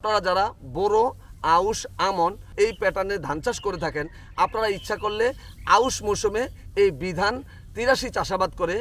আপনারা যারা বোরো, আউশ, আমন এই প্যাটার্নে ধান চাষ করে থাকেন, আপনারা ইচ্ছা করলে আউশ মৌসুমে এই বিধান তিরাশি চাষাবাদ করে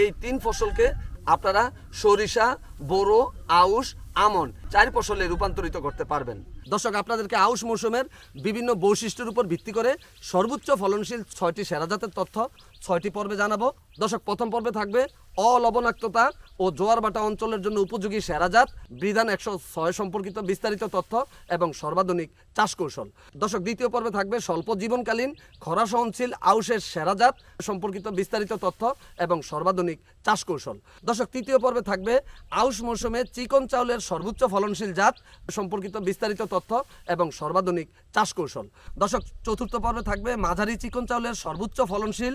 এই তিন ফসলকে আপনারা সরিষা, বোরো, আউশ আমন চার ফসলে রূপান্তরিত করতে পারবেন। দর্শক, আপনাদেরকে আউশ মৌসুমের বিভিন্ন বৈশিষ্ট্যের উপর ভিত্তি করে সর্বোচ্চ ফলনশীল ছয়টি সেরা জাতের তথ্য ছয়টি পর্বে জানাব। দর্শক, প্রথম পর্বে থাকবে অলবণাক্ততা ও জোয়ার বাটা অঞ্চলের জন্য উপযোগী সেরাজাত বিধান একশো ছয় সম্পর্কিত বিস্তারিত তথ্য এবং সর্বাধুনিক চাষ কৌশল। দর্শক, দ্বিতীয় পর্বে থাকবে স্বল্প জীবনকালীন খরা সহনশীল আউশের সেরাজাত সম্পর্কিত বিস্তারিত তথ্য এবং সর্বাধুনিক চাষ কৌশল। দর্শক, তৃতীয় পর্বে থাকবে আউশ মৌসুমে চিকন চাউলের সর্বোচ্চ ফলনশীল জাত সম্পর্কিত বিস্তারিত তথ্য এবং সর্বাধুনিক চাষ কৌশল। দর্শক, চতুর্থ পর্বে থাকবে মাঝারি চিকন চাউলের সর্বোচ্চ ফলনশীল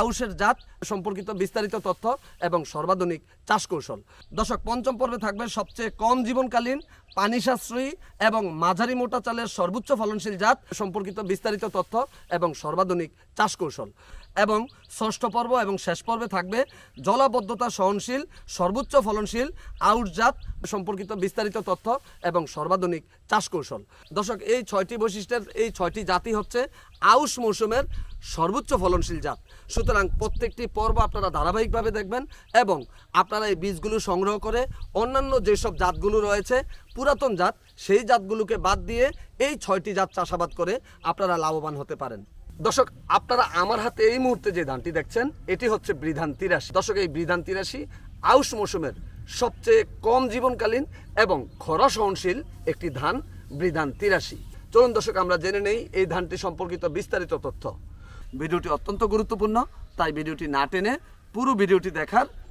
আউশের জাত সম্পর্কিত বিস্তারিত তথ্য এবং সর্বাধুনিক চাষ কৌশল। দর্শক, পঞ্চম পর্বে থাকবে সবচেয়ে কম জীবনকালীন পানি সাশ্রয়ী এবং মাঝারি মোটা চালের সর্বোচ্চ ফলনশীল জাত সম্পর্কিত বিস্তারিত তথ্য এবং সর্বাধুনিক চাষ কৌশল। এবং ষষ্ঠ পর্ব এবং শেষ পর্বে থাকবে জলাবদ্ধতা সহনশীল, সর্বোচ্চ ফলনশীল আউট জাত সম্পর্কিত বিস্তারিত তথ্য এবং সর্বাধুনিক চাষ কৌশল। দর্শক, এই ছয়টি বৈশিষ্ট্যের, এই ছয়টি জাতি হচ্ছে আউশ মৌসুমের সর্বোচ্চ ফলনশীল জাত। সুতরাং প্রত্যেকটি পর্ব আপনারা ধারাবাহিকভাবে দেখবেন এবং আপনারা এই বীজগুলো সংগ্রহ করে অন্যান্য যেসব জাতগুলো রয়েছে, পুরাতন জাত, সেই জাতগুলোকে বাদ দিয়ে এই ছয়টি জাত চাষাবাদ করে আপনারা লাভবান হতে পারেন। দর্শক, আপনারা আমার হাতে এই মুহূর্তে যে ধানটি দেখছেন, এটি হচ্ছে বৃধান তিরাশি দর্শক, এই বৃধান তিরাশি আউশ মৌসুমের সবচেয়ে কম জীবনকালীন এবং খরা সহনশীল একটি ধান বৃধান তিরাশি চলুন দর্শক, আমরা জেনে নেই এই ধানটি সম্পর্কিত বিস্তারিত তথ্য। ভিডিওটি অত্যন্ত গুরুত্বপূর্ণ, তাই ভিডিওটি না টেনে পুরো ভিডিওটি দেখার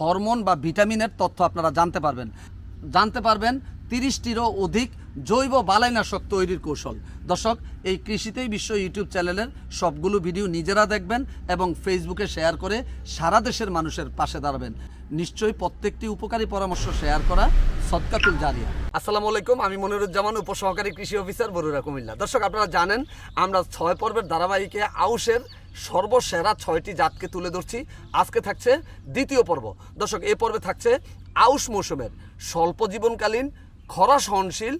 হরমোন বা ভিটামিনের তথ্য আপনারা জানতে পারবেন। জানতে পারবেন তিরিশটিরও অধিক জৈব বালাইনাশক তৈরির কৌশল। দর্শক, এই কৃষিতেই বিশ্ব ইউটিউব চ্যানেলের সবগুলো ভিডিও নিজেরা দেখবেন এবং ফেসবুকে শেয়ার করে সারা দেশের মানুষের পাশে দাঁড়াবেন। নিশ্চয়ই প্রত্যেকটি উপকারী পরামর্শ শেয়ার করা সৎকাতুল জারিয়া। আসসালামু আলাইকুম, আমি মনিরুজ্জামান, উপসহকারী কৃষি অফিসার বরুরা কুমিল্লা। দর্শক, আপনারা জানেন, আমরা ছয় পর্বের ধারাবাহিকে আউশের সর্বসেরা ছয়টি জাতকে তুলে ধরছি। আজকে থাকছে দ্বিতীয় পর্ব। দর্শক এই পর্বে থাকছে আউশ মৌসুমের স্বল্প জীবনকালীন খরা সহনশীল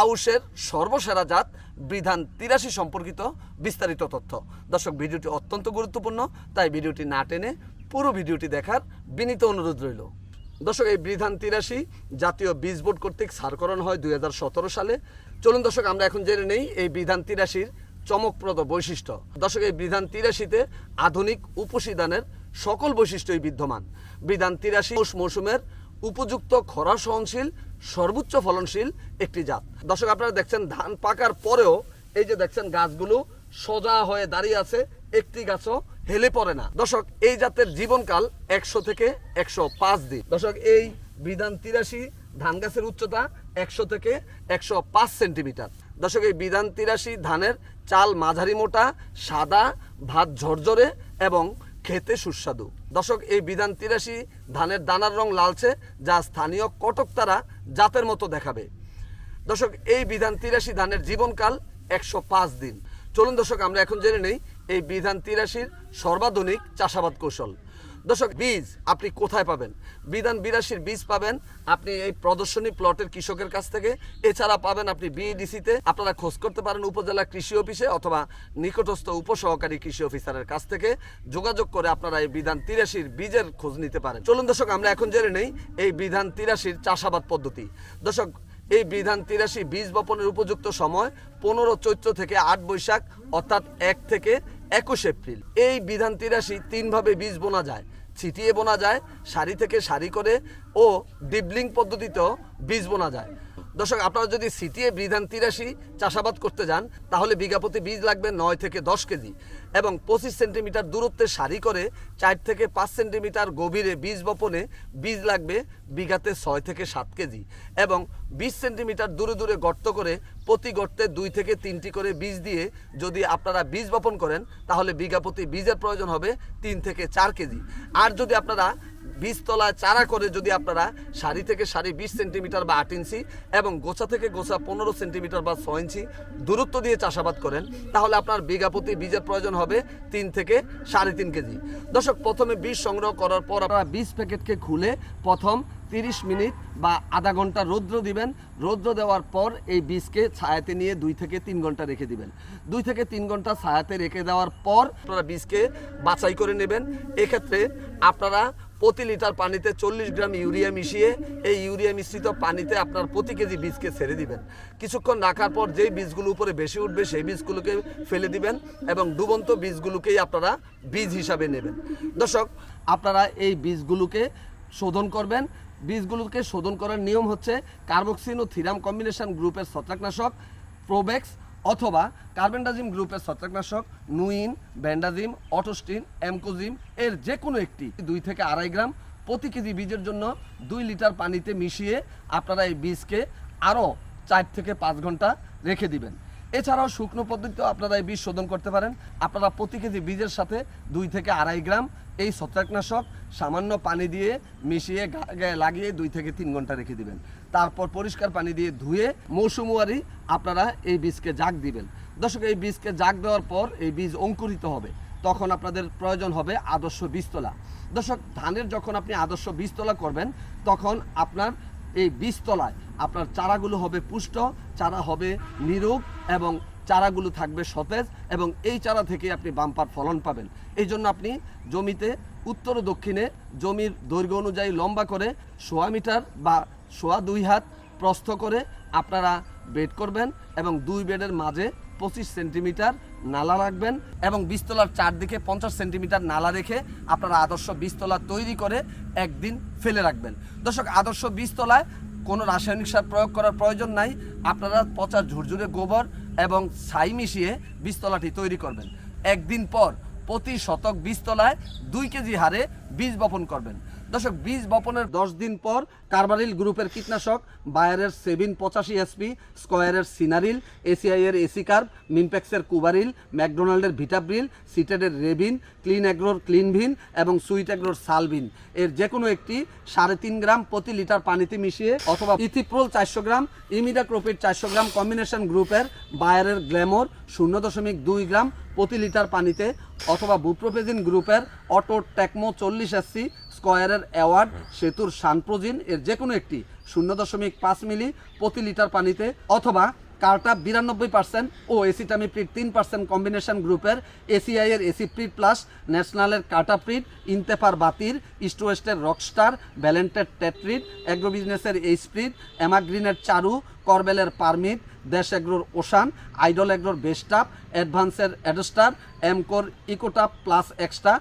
আউশের সর্বসেরা জাত, বিধান তিরাশি সম্পর্কিত বিস্তারিত তথ্য। দর্শক, ভিডিওটি অত্যন্ত গুরুত্বপূর্ণ, তাই ভিডিওটি না টেনে পুরো ভিডিওটি দেখার বিনীত অনুরোধ রইল। দর্শক, এই বিধান তিরাশি জাতীয় বীজ বোর্ড কর্তৃক সারকরণ হয় দুই হাজার সতেরো সালে। চলুন দর্শক, আমরা এখন জেনে নেই এই বিধান তিরাশির চমকপ্রদ বৈশিষ্ট্য। দর্শক, এই বিধান তিরাশিতে আধুনিক উপসিদানের সকল বৈশিষ্ট্যই বিদ্যমান। বিধান তিরাশি মৌসুমের উপযুক্ত খরা সহনশীল, সর্বোচ্চ ফলনশীল একটি জাত। দর্শক, আপনারা দেখছেন ধান পাকার পরেও এই যে দেখছেন গাছগুলো সোজা হয়ে দাঁড়িয়ে আছে, একটি গাছও হেলে পড়ে না। দর্শক, এই জাতের জীবনকাল একশো থেকে একশো পাঁচ দিন। দর্শক, এই বিধান তিরাশি ধান গাছের উচ্চতা একশো থেকে একশো পাঁচ সেন্টিমিটার। দর্শক, এই বিধান তিরাশি ধানের চাল মাঝারি মোটা, সাদা, ভাত ঝরঝরে এবং খেতে সুস্বাদু। দর্শক, এই বিধান তিরাশি, ধানের দানার রং লালচে, যা স্থানীয় কটক তারা জাতের মতো দেখাবে। দর্শক, এই বিধান তিরাশি ধানের জীবনকাল একশো পাঁচ দিন। চলুন দর্শক, আমরা এখন জেনে নেই, এই বিধান তিরাশির সর্বাধুনিক চাষাবাদ কৌশল। দর্শক, বীজ আপনি কোথায় পাবেন? বিধান বিরাশির বীজ পাবেন আপনি এই প্রদর্শনী প্লটের কৃষকের কাছ থেকে। এছাড়া পাবেন আপনি বিডিসিতে। আপনারা খোঁজ করতে পারেন উপজেলা কৃষি অফিসে অথবা নিকটস্থ উপসহকারী কৃষি অফিসারের কাছ থেকে। যোগাযোগ করে আপনারা এই বিধান তিরাশির বীজের খোঁজ নিতে পারেন। চলুন দর্শক, আমরা এখন জেনে নেই এই বিধান তিরাশির চাষাবাদ পদ্ধতি। দর্শক, এই বিধান তিরাশি বীজ বপনের উপযুক্ত সময় পনেরো চৈত্র থেকে আট বৈশাখ অর্থাৎ এক থেকে একুশ এপ্রিল। এই বিধান তিরাশি তিনভাবে বীজ বোনা যায়। ছিটিয়ে বোনা যায়, সারি থেকে সারি করে ও ডিবলিং পদ্ধতিতেও বীজ বোনা যায়। দর্শক, আপনারা যদি সিটিএ বিধান তিরাশি চাষাবাদ করতে যান, তাহলে বিঘা প্রতি বীজ লাগবে নয় থেকে দশ কেজি এবং পঁচিশ সেন্টিমিটার দূরত্বে সারি করে চার থেকে পাঁচ সেন্টিমিটার গভীরে বীজ বপনে বীজ লাগবে বিঘাতে ছয় থেকে সাত কেজি এবং বিশ সেন্টিমিটার দূরে দূরে গর্ত করে প্রতি গর্তে দুই থেকে তিনটি করে বীজ দিয়ে যদি আপনারা বীজ বপন করেন, তাহলে বিঘা প্রতি বীজের প্রয়োজন হবে তিন থেকে চার কেজি। আর যদি আপনারা বীজতলায় চারা করে যদি আপনারা সারি থেকে সারি বিশ সেন্টিমিটার বা আট ইঞ্চি এবং গোছা থেকে গোছা পনেরো সেন্টিমিটার বা ছয় ইঞ্চি দূরত্ব দিয়ে চাষাবাদ করেন, তাহলে আপনার বিঘা প্রতি বীজের প্রয়োজন হবে তিন থেকে সাড়ে তিন কেজি। দর্শক, প্রথমে বীজ সংগ্রহ করার পর আপনারা বীজ প্যাকেটকে খুলে প্রথম তিরিশ মিনিট বা আধা ঘণ্টা রৌদ্র দিবেন। রৌদ্র দেওয়ার পর এই বীজকে ছায়াতে নিয়ে দুই থেকে তিন ঘণ্টা রেখে দিবেন। দুই থেকে তিন ঘণ্টা ছায়াতে রেখে দেওয়ার পর আপনারা বীজকে বাছাই করে নেবেন। এক্ষেত্রে আপনারা প্রতি লিটার পানিতে চল্লিশ গ্রাম ইউরিয়া মিশিয়ে এই ইউরিয়া মিশ্রিত পানিতে আপনার প্রতি কেজি বীজকে ছেড়ে দিবেন। কিছুক্ষণ রাখার পর যেই বীজগুলো উপরে বেশি উঠবে সেই বীজগুলোকে ফেলে দিবেন এবং ডুবন্ত বীজগুলোকেই আপনারা বীজ হিসাবে নেবেন। দর্শক, আপনারা এই বীজগুলোকে শোধন করবেন। বীজগুলোকে শোধন করার নিয়ম হচ্ছে কার্বক্সিন ও থিরাম কম্বিনেশন গ্রুপের ছত্রাকনাশক প্রোবেক্স অথবা কার্বেন্ডাজিম গ্রুপের ছত্রাকনাশক, নুইন, ব্যান্ডাজিম, অটোস্টিন, অ্যামকোজিম এর যে কোনো একটি। দুই থেকে আড়াই গ্রাম প্রতি কেজি বীজের জন্য দুই লিটার পানিতে মিশিয়ে আপনারা এই বীজকে আরও চার থেকে পাঁচ ঘণ্টা রেখে দিবেন। এছাড়াও শুকনো পদ্ধতিতেও আপনারা এই বীজ শোধন করতে পারেন। আপনারা প্রতি কেজি বীজের সাথে দুই থেকে আড়াই গ্রাম এই ছত্রাকনাশক সামান্য পানি দিয়ে মিশিয়ে গায়ে লাগিয়ে দুই থেকে তিন ঘণ্টা রেখে দিবেন। তারপর পরিষ্কার পানি দিয়ে ধুয়ে মৌসুমুয়ারি আপনারা এই বীজকে জাগ দিবেন। দর্শক, এই বীজকে জাগ দেওয়ার পর এই বীজ অঙ্কুরিত হবে। তখন আপনাদের প্রয়োজন হবে আদর্শ বীজতলা। দর্শক, ধানের যখন আপনি আদর্শ বীজতলা করবেন, তখন আপনার এই বীজতলায় আপনার চারাগুলো হবে পুষ্ট, চারা হবে নিরোগ এবং চারাগুলো থাকবে সতেজ এবং এই চারা থেকে আপনি বাম্পার ফলন পাবেন। এই জন্য আপনি জমিতে উত্তর ও দক্ষিণে জমির দৈর্ঘ্য অনুযায়ী লম্বা করে সোয়া মিটার বা সোয়া দুই হাত প্রস্থ করে আপনারা বেড করবেন এবং দুই বেডের মাঝে পঁচিশ সেন্টিমিটার নালা রাখবেন এবং বীজতলার চারদিকে পঞ্চাশ সেন্টিমিটার নালা রেখে আপনারা আদর্শ বীজতলা তৈরি করে একদিন ফেলে রাখবেন। দর্শক, আদর্শ বীজতলায় কোনো রাসায়নিক সার প্রয়োগ করার প্রয়োজন নাই। আপনারা পচা ঝুরঝুরে গোবর এবং ছাই মিশিয়ে বীজতলাটি তৈরি করবেন। একদিন পর প্রতি শতক বীজতলায় দুই কেজি হারে বীজ বপন করবেন। দর্শক বীজ বপনের দশ দিন পর কার্বারিল গ্রুপের কীটনাশক, বায়ারের সেভিন পঁচাশি এসপি, স্কোয়ারের সিনারিল, এসিআইয়ের এসিকার্ভ মিমপ্যাক্সের কুবারিল, ম্যাকডোনাল্ডের ভিটাব্রিল, সিটেডের রেবিন, ক্লিন অ্যাগ্রোর ক্লিনভিন এবং সুইট অ্যাগ্রোর সালভিন। এর যে কোনো একটি সাড়ে তিন গ্রাম প্রতি লিটার পানিতে মিশিয়ে অথবা ইথিপ্রোল চারশো গ্রাম ইমিডাক্রোপিড চারশো গ্রাম কম্বিনেশন গ্রুপের বায়ারের গ্ল্যামোর শূন্য দশমিক দুই গ্রাম প্রতি লিটার পানিতে অথবা বুপ্রোপেজিন গ্রুপের অটো টেকমো চল্লিশ এসসি স্কোয়ারের অ্যাওয়ার্ড, সেতুর সানপ্রোজিন, এর যে কোনো একটি, শূন্য দশমিক পাঁচ মিলি প্রতি লিটার পানিতে অথবা কার্টা বিরানব্বই পার্সেন্ট ও এসিটামিপ্রিড তিন পার্সেন্ট কম্বিনেশন গ্রুপের এসিআই এর এসিপ্রিড প্লাস ন্যাশনালের কার্টাপ্রিড ইন্তেফার বাতির, ইস্ট ওয়েস্টের রকস্টার ভ্যালেন্টের টেট্রিড অ্যাগ্রো বিজনেসের এইসপ্রিড অ্যামাগ্রিনের চারু, করবেলের পারমিট, দেশ এগ্রোর ওশান, আইডল এগ্রোর বেস্টাপ অ্যাডভান্সের অ্যাডোস্টার, এমকোর ইকোটাপ প্লাস এক্সট্রা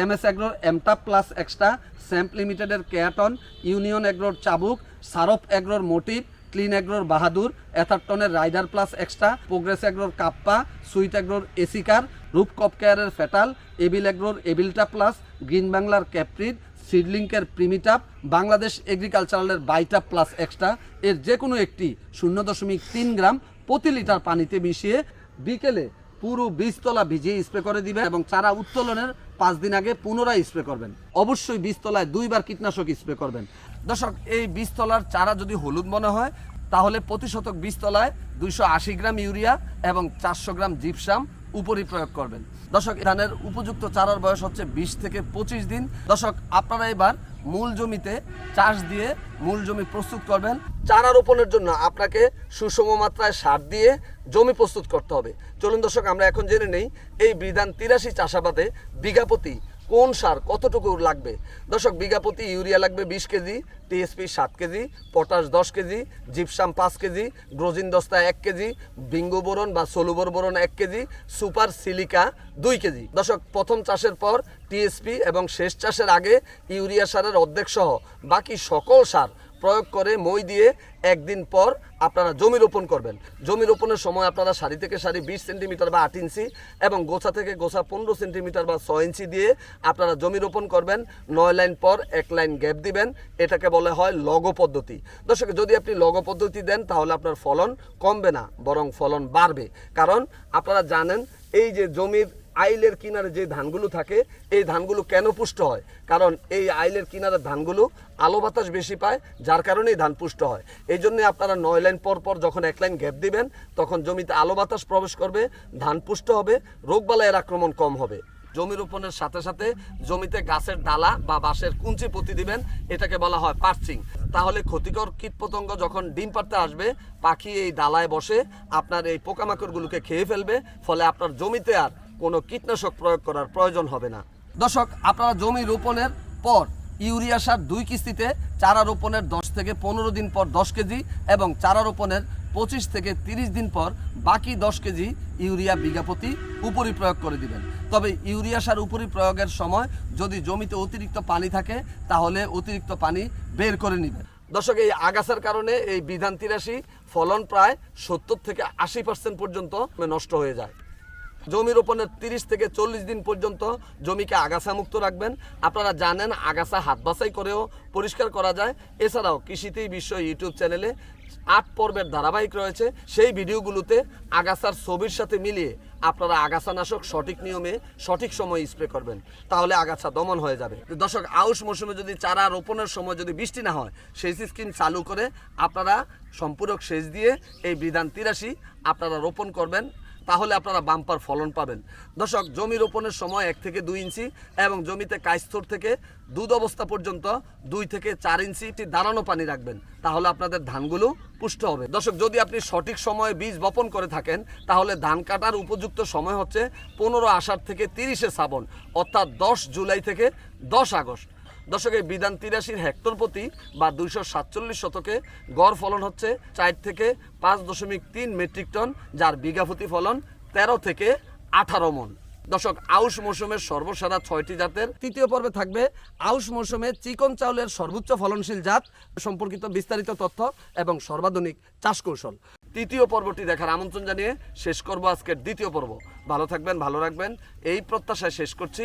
এম এস এগ্রোর এমটাপ প্লাস এক্সট্রা স্যাম্প লিমিটেডের কেয়াটন, ইউনিয়ন এগ্রোর চাবুক, সারফ এগ্রোর মোটিভ ক্লিন এগ্রোর বাহাদুর, এথারটনের রাইডার প্লাস এক্সট্রা, প্রোগ্রেস এগ্রোর কাপ্পা, সুইট এগ্রোর এসিকার রূপকপ কেয়ারের ফেটাল, এবিল এগ্রোর এবিলটা প্লাস, গ্রিন বাংলার ক্যাপ্রিড, সিডলিংকের প্রিমিটাপ, বাংলাদেশ এগ্রিকালচারালের বাইটাপ প্লাস এক্সট্রা, এর যে কোনো একটি শূন্য দশমিক তিন গ্রাম প্রতি লিটার পানিতে মিশিয়ে বিকেলে পুরো বীজতলা ভিজিয়ে স্প্রে করে দিবেন এবং চারা উত্তোলনের পাঁচ দিন আগে পুনরায় স্প্রে করবেন। অবশ্যই বীজতলায় দুইবার কীটনাশক স্প্রে করবেন। দর্শক, এই বীজতলার চারা যদি হলুদ মনে হয়, তাহলে প্রতি শতক বীজতলায় দুইশো আশি গ্রাম ইউরিয়া এবং চারশো গ্রাম জিপসাম উপরই প্রয়োগ করবেন। দর্শক, ধানের উপযুক্ত চারার বয়স হচ্ছে বিশ থেকে পঁচিশ দিন। দর্শক, আপনারা এবার মূল জমিতে চাষ দিয়ে মূল জমি প্রস্তুত করবেন। চারা রোপণের জন্য আপনাকে সুষম মাত্রায় সার দিয়ে জমি প্রস্তুত করতে হবে। চলুন দর্শক, আমরা এখন জেনে নেই, এই বিধান তিরাশি চাষাবাদে বিঘাপতি কোন সার কতটুকু লাগবে? দর্শক, বিঘা প্রতি ইউরিয়া লাগবে বিশ কেজি, টিএসপি সাত কেজি, পটাশ দশ কেজি, জিপসাম পাঁচ কেজি, গ্রোজিন দস্তা এক কেজি, বিঙ্গো বোরন বা সলুবর বোরন এক কেজি, সুপার সিলিকা দুই কেজি। দর্শক, প্রথম চাষের পর টিএসপি এবং শেষ চাষের আগে ইউরিয়া সারের অর্ধেক সহ বাকি সকল সার প্রয়োগ করে মই দিয়ে একদিন পর আপনারা জমি রোপণ করবেন। জমি রোপণের সময় আপনারা সারি থেকে সারি বিশ সেন্টিমিটার বা আট ইঞ্চি এবং গোছা থেকে গোছা পনেরো সেন্টিমিটার বা ছয় ইঞ্চি দিয়ে আপনারা জমি রোপণ করবেন। নয় লাইন পর এক লাইন গ্যাপ দিবেন। এটাকে বলা হয় লগ পদ্ধতি। দর্শক, যদি আপনি লগ পদ্ধতি দেন, তাহলে আপনার ফলন কমবে না, বরং ফলন বাড়বে। কারণ আপনারা জানেন, এই যে জমির আইলের কিনারে যে ধানগুলো থাকে, এই ধানগুলো কেন পুষ্ট হয়? কারণ এই আইলের কিনারে ধানগুলো আলো বাতাস বেশি পায়, যার কারণেই ধান পুষ্ট হয়। এই জন্য আপনারা নয় লাইন পর পর যখন এক লাইন গ্যাপ দিবেন, তখন জমিতে আলো বাতাস প্রবেশ করবে, ধান পুষ্ট হবে রোগবালাইয়ের আক্রমণ কম হবে। জমি রোপণের সাথে সাথে জমিতে গাছের ডালা বা বাঁশের কুঞ্চি পুঁতি দিবেন, এটাকে বলা হয় পার্চিং। তাহলে ক্ষতিকর কীটপতঙ্গ যখন ডিম পাড়তে আসবে, পাখি এই ডালায় বসে আপনার এই পোকামাকড়গুলোকে খেয়ে ফেলবে, ফলে আপনার জমিতে আর কোনো কীটনাশক প্রয়োগ করার প্রয়োজন হবে না। দর্শক, আপনারা জমি রোপণের পর ইউরিয়া সার দুই কিস্তিতে, চারা রোপণের দশ থেকে পনেরো দিন পর দশ কেজি এবং চারা রোপণের পঁচিশ থেকে তিরিশ দিন পর বাকি দশ কেজি ইউরিয়া বিঘা প্রতি উপরি প্রয়োগ করে দিবেন। তবে ইউরিয়া সার উপরি প্রয়োগের সময় যদি জমিতে অতিরিক্ত পানি থাকে, তাহলে অতিরিক্ত পানি বের করে নেবেন। দর্শক, এই আগাছার কারণে এই বিধান তিরাশি ফলন প্রায় সত্তর থেকে আশি পার্সেন্ট পর্যন্ত নষ্ট হয়ে যায়। জমি রোপণের তিরিশ থেকে চল্লিশ দিন পর্যন্ত জমিকে আগাছা মুক্ত রাখবেন। আপনারা জানেন আগাছা হাত বাছাই করেও পরিষ্কার করা যায়। এছাড়াও কৃষিতেই বিশ্ব ইউটিউব চ্যানেলে আট পর্বের ধারাবাহিক রয়েছে। সেই ভিডিওগুলোতে আগাছার ছবির সাথে মিলিয়ে আপনারা আগাছানাশক সঠিক নিয়মে সঠিক সময়ে স্প্রে করবেন। তাহলে আগাছা দমন হয়ে যাবে। দর্শক, আউশ মৌসুমে যদি চারা রোপণের সময় যদি বৃষ্টি না হয় সেই স্কিম চালু করে আপনারা সম্পূরক সেচ দিয়ে এই বিধান তিরাশি আপনারা রোপণ করবেন। তাহলে আপনারা বাম্পার ফলন পাবেন। দর্শক, জমি রোপণের সময় এক থেকে দুই ইঞ্চি এবং জমিতে কাইস্তর থেকে দুধ অবস্থা পর্যন্ত দুই থেকে চার ইঞ্চি দাঁড়ানো পানি রাখবেন। তাহলে আপনাদের ধানগুলো পুষ্ট হবে। দর্শক, যদি আপনি সঠিক সময়ে বীজ বপন করে থাকেন, তাহলে ধান কাটার উপযুক্ত সময় হচ্ছে পনেরো আষাঢ় থেকে তিরিশে শ্রাবণ, অর্থাৎ দশ জুলাই থেকে দশ আগস্ট। দর্শক এই বিধান তিরাশির হেক্টর প্রতি বা দুইশো সাতচল্লিশ শতকে গড় ফলন হচ্ছে চার থেকে পাঁচ দশমিক তিন মেট্রিক টন, যার বিঘা প্রতি ফলন তেরো থেকে আঠারো মন। দর্শক আউশ মৌসুমের সর্বসারা ছয়টি জাতের। তৃতীয় পর্বে থাকবে আউশ মৌসুমে চিকন চাউলের সর্বোচ্চ ফলনশীল জাত সম্পর্কিত বিস্তারিত তথ্য এবং সর্বাধুনিক চাষ কৌশল। তৃতীয় পর্বটি দেখার আমন্ত্রণ জানিয়ে শেষ করব আজকের দ্বিতীয় পর্ব। ভালো থাকবেন, ভালো রাখবেন। এই প্রত্যাশায় শেষ করছি।